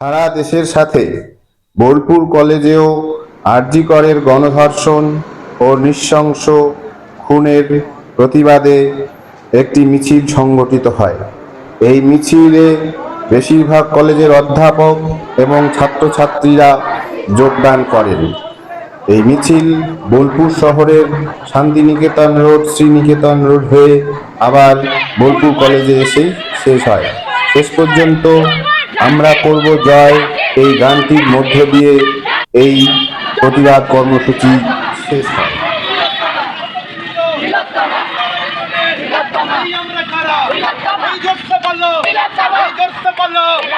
সারা দেশের সাথে বোলপুর কলেজেও আরজি করের গণধর্ষণ ও নৃশংস খুনের প্রতিবাদে একটি মিছিল সংগঠিত হয়। এই মিছিলে বেশিরভাগ কলেজের অধ্যাপক এবং ছাত্রছাত্রীরা যোগদান করেন। এই মিছিল বোলপুর শহরের শান্তিনিকেতন রোড, শ্রীনিকেতন রোড হয়ে আবার বোলপুর কলেজে এসে শেষ হয়। শেষ পর্যন্ত আমরা করব জয়। এই গানটির মধ্য দিয়ে এই প্রতিবাদ কর্মসূচি শেষ হয়। আমরা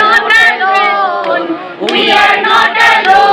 alone. We are not alone.